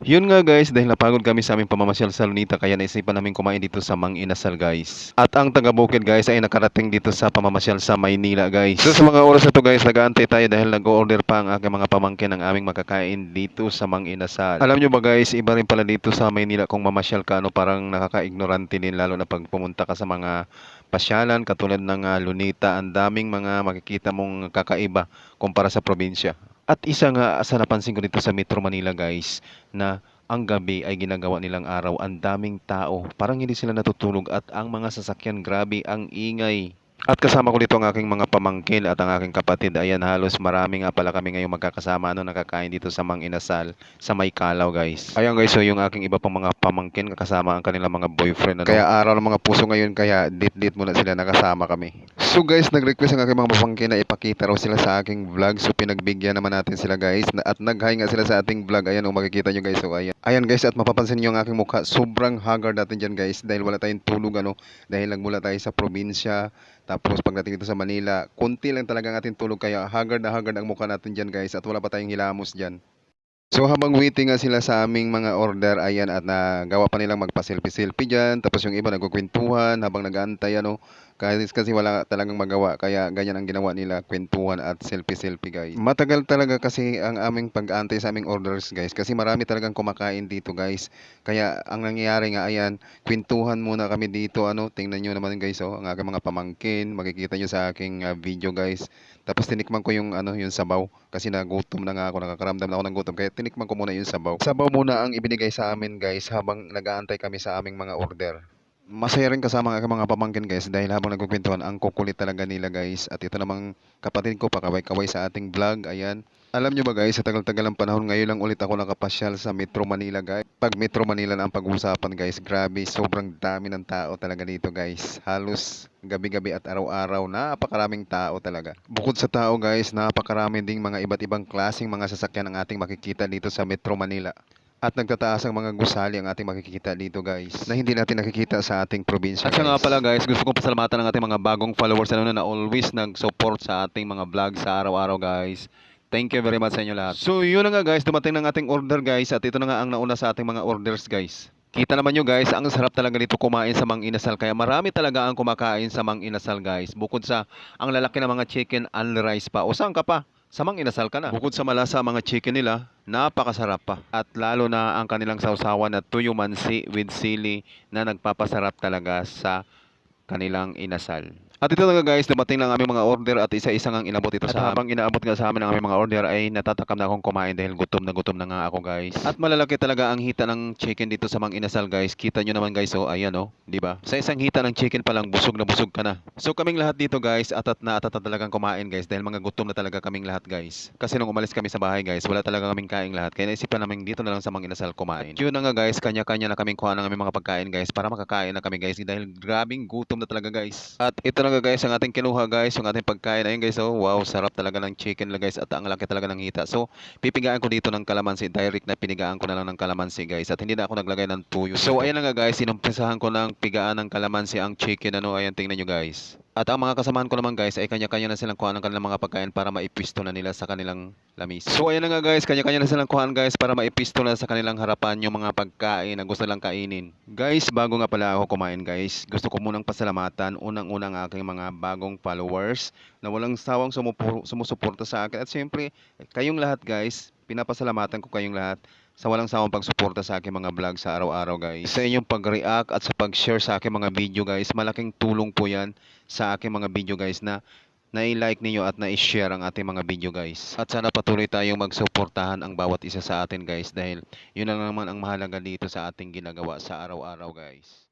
Yun nga guys, dahil napagod kami sa aming pamamasyal sa Lunita kaya naisipan namin kumain dito sa Mang Inasal guys. At ang taga Bukid guys ay nakarating dito sa pamamasyal sa Maynila guys. So sa mga oras na to guys, nag-aantay tayo dahil nag-order pa ang aking mga pamangkin ng aming makakain dito sa Mang Inasal. Alam nyo ba guys, iba rin pala dito sa Maynila kung mamasyal ka, ano, parang nakaka-ignorante din lalo na pag pumunta ka sa mga pasyalan katulad ng ah, Lunita, ang daming mga makikita mong kakaiba kumpara sa probinsya. At isa nga sa napansin ko dito sa Metro Manila guys na ang gabi ay ginagawa nilang araw, ang daming tao. Parang hindi sila natutulog at ang mga sasakyan grabe ang ingay. At kasama ko dito ang aking mga pamangkin at ang aking kapatid. Ayan, halos marami nga pala kami ngayong magkakasama ano, nakakain dito sa Mang Inasal sa May Kalaw, guys. Ayan guys, so yung aking iba pang mga pamangkin kasama ang kanilang mga boyfriend. Ano? Kaya araw ng mga puso ngayon, kaya dit-dit muna sila nakasama kami. So guys, nag-request ang aking mga pamangkin na ipakita raw sila sa aking vlog. So pinagbigyan naman natin sila guys. At nag-hi nga sila sa ating vlog. Ayan, oh, makikita nyo guys. So ayan. Ayan guys, at mapapansin nyo ang aking mukha. Sobrang haggard natin dyan guys. Dahil wala tayong tulog ano. Dahil nagmula tayo sa probinsya. Tapos pagdating dito sa Manila, konti lang talaga ang ating tulog. Kaya haggard na haggard ang mukha natin dyan guys. At wala pa tayong hilamos dyan. So habang waiting nga sila sa aming mga order, ayan at nagawa pa nilang magpa-selfie-selfie dyan. Tapos yung iba nagkukwentuhan habang nag-aantay ano. Kasi, kasi wala talagang magawa, kaya ganyan ang ginawa nila, kwentuhan at selfie-selfie guys. Matagal talaga kasi ang aming pag-aantay sa aming orders guys, kasi marami talagang kumakain dito guys. Kaya ang nangyayari nga, ayan, kwentuhan muna kami dito, ano, tingnan nyo naman guys, oh, ang aking mga pamangkin, makikita nyo sa aking ah, video guys. Tapos tinikman ko yung ano, yung sabaw kasi nagutom na nga ako, nakakaramdam na ako ng gutom. Kaya tinikman ko muna yung sabaw. Sabaw muna ang ibinigay sa amin guys habang nag-aantay kami sa aming mga order. Masaya rin kasama ang mga pamangkin guys dahil habang nagkukwentuhan ang kukulit talaga nila guys. At ito namang kapatid ko pakaway-kaway sa ating vlog. Ayan. Alam nyo ba guys, sa tagal-tagal ng panahon ngayon lang ulit ako nakapasyal sa Metro Manila guys. Pag Metro Manila na ang pag-uusapan guys, grabe, sobrang dami ng tao talaga dito guys. Halos gabi-gabi at araw-araw, napakaraming tao talaga. Bukod sa tao guys, napakarami ding mga iba't ibang klaseng mga sasakyan ang ating makikita dito sa Metro Manila. At nagtataas ang mga gusali ang ating makikita dito guys na hindi natin nakikita sa ating probinsya At guys. nga pala guys, gusto kong pasalamatan ng ating mga bagong followers ano, na always nag-support sa ating mga vlog sa araw-araw guys. Thank you very much sa inyo lahat. So yun na nga guys, dumating ng ating order guys at ito na nga ang nauna sa ating mga orders guys. Kita naman nyo guys, ang sarap talaga dito kumain sa Mang Inasal kaya marami talaga ang kumakain sa Mang Inasal guys. Bukod sa ang lalaki ng mga chicken and rice pa. O saan ka pa? Sa Mang Inasal ka na. Bukod sa malasa ang mga chicken nila, napakasarap pa. At lalo na ang kanilang sausawan na tuyo mansi with sili na nagpapasarap talaga sa kanilang inasal. At ito na nga guys, dumating lang ang aming mga order at isa-isa ang inabot ito At sa habang inaabot nga sa amin ang aming mga order ay natatakam na akong kumain dahil gutom na gutom na nga ako guys. At malalaki talaga ang hita ng chicken dito sa Mang Inasal guys. Kita nyo naman guys, oh, ayan oh, di ba? Sa isang hita ng chicken pa lang busog na busog ka na. So kaming lahat dito guys, atat na atat na talagang kumain guys dahil mga gutom na talaga kaming lahat guys. Kasi nung umalis kami sa bahay guys, wala talaga kaming kain lahat. Kaya naisipan namin dito na lang sa Mang Inasal kumain. At yun na nga guys, kanya-kanya na kaming kuha ng aming mga pagkain guys para makakain na kami guys dahil grabing gutom na talaga guys. At ito na nga guys ang ating kinuha guys, yung ating pagkain. Ayun guys, oh, wow, sarap talaga ng chicken lang guys at ang laki talaga ng hita. So, pipigaan ko dito ng kalamansi, direct na pinigaan ko na lang ng kalamansi guys at hindi na ako naglagay ng tuyo. So, ayan na nga guys, inumpisahan ko ng pigaan ng kalamansi ang chicken ano, ayan tingnan nyo guys. At ang mga kasamahan ko naman guys ay kanya-kanya na silang kuha ng kanilang mga pagkain para maipisto na nila sa kanilang lamis. So ayan na nga guys, kanya-kanya na silang kuhaan guys para maipisto na sa kanilang harapan yung mga pagkain na gusto nilang kainin. Guys, bago nga pala ako kumain guys, gusto ko munang pasalamatan unang-unang aking mga bagong followers na walang sawang sumusuporta sa akin. At siyempre, kayong lahat guys, pinapasalamatan ko kayong lahat sa walang sawang pagsuporta sa aking mga vlog sa araw-araw guys. Sa inyong pag-react at sa pag-share sa aking mga video guys, malaking tulong po yan sa aking mga video guys na na-like ninyo at na-share ang ating mga video guys. At sana patuloy tayong magsuportahan ang bawat isa sa atin guys dahil yun lang naman ang mahalaga dito sa ating ginagawa sa araw-araw guys.